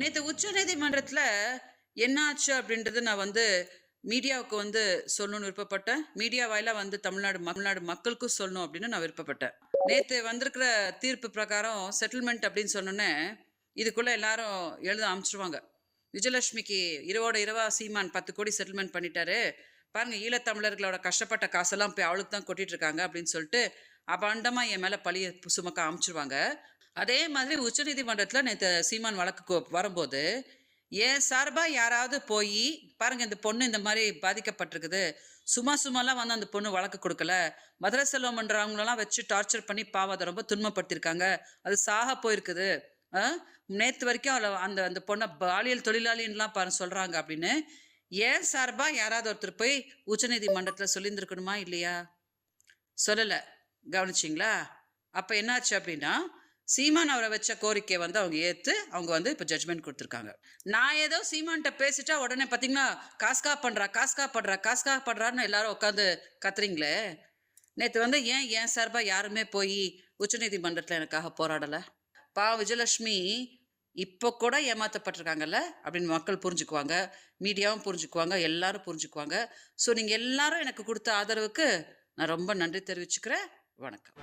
நேற்று உச்ச நீதிமன்றத்தில் என்னாச்சு அப்படின்றது நான் வந்து மீடியாவுக்கு வந்து சொல்லணும்னு விருப்பப்பட்டேன். மீடியா வாயிலாக வந்து தமிழ்நாடு தமிழ்நாடு மக்களுக்கும் சொல்லணும் அப்படின்னு நான் விருப்பப்பட்டேன். நேற்று வந்திருக்கிற தீர்ப்பு பிரகாரம் செட்டில்மெண்ட் அப்படின்னு சொன்னோன்னே இதுக்குள்ளே எல்லாரும் எழுத அமைச்சிருவாங்க விஜயலட்சுமிக்கு இரவோட இரவா சீமான் பத்து கோடி செட்டில்மெண்ட் பண்ணிட்டாரு. பாருங்கள் ஈழத்தமிழர்களோட கஷ்டப்பட்ட காசெல்லாம் போய் அவளுக்கு தான் கொட்டிட்டு இருக்காங்க அப்படின்னு சொல்லிட்டு அபாண்டமாக என் மேலே பழிய சுமக்க அமைச்சிருவாங்க அதே மாதிரி உச்சநீதிமன்றத்தில் நேற்று சீமான் வழக்கு வரும்போது ஏன் சார்பாக யாராவது போய் பாருங்க இந்த பொண்ணு இந்த மாதிரி பாதிக்கப்பட்டிருக்குது. சும்மா சும்மாலாம் வந்து அந்த பொண்ணு வழக்கு கொடுக்கல. மதுரை செல்வம்ன்றவங்களெல்லாம் வச்சு டார்ச்சர் பண்ணி பாவம் அதை ரொம்ப துன்பப்படுத்தியிருக்காங்க. அது சாக போயிருக்குது. நேற்று வரைக்கும் அவளை அந்த அந்த பொண்ணை பாலியல் தொழிலாளின்லாம் பாரு சொல்கிறாங்க அப்படின்னு. ஏன் சார்பாக யாராவது ஒருத்தர் போய் உச்சநீதிமன்றத்தில் சொல்லியிருந்துருக்கணுமா இல்லையா? சொல்லலை. கவனிச்சிங்களா? அப்போ என்னாச்சு அப்படின்னா சீமான் அவரை வச்ச கோரிக்கையை வந்து அவங்க ஏற்று அவங்க வந்து இப்போ ஜட்ஜ்மெண்ட் கொடுத்துருக்காங்க. நான் ஏதோ சீமான்கிட்ட பேசிட்டா உடனே பார்த்தீங்கன்னா காஸ்கா பண்ணுறா காஸ்கா படுறா காஸ்கா படுறான்னு எல்லாரும் உட்காந்து கத்துறீங்களே? நேற்று வந்து ஏன் ஏன் சார்பாக யாருமே போய் உச்சநீதிமன்றத்தில் எனக்காக போராடலை? பா. விஜயலட்சுமி இப்போ கூட ஏமாற்றப்பட்டிருக்காங்கல்ல அப்படின்னு மக்கள் புரிஞ்சுக்குவாங்க மீடியாவும் புரிஞ்சுக்குவாங்க எல்லாரும் புரிஞ்சுக்குவாங்க. ஸோ நீங்கள் எல்லாரும் எனக்கு கொடுத்த ஆதரவுக்கு நான் ரொம்ப நன்றி தெரிவிச்சுக்கிறேன். வணக்கம்.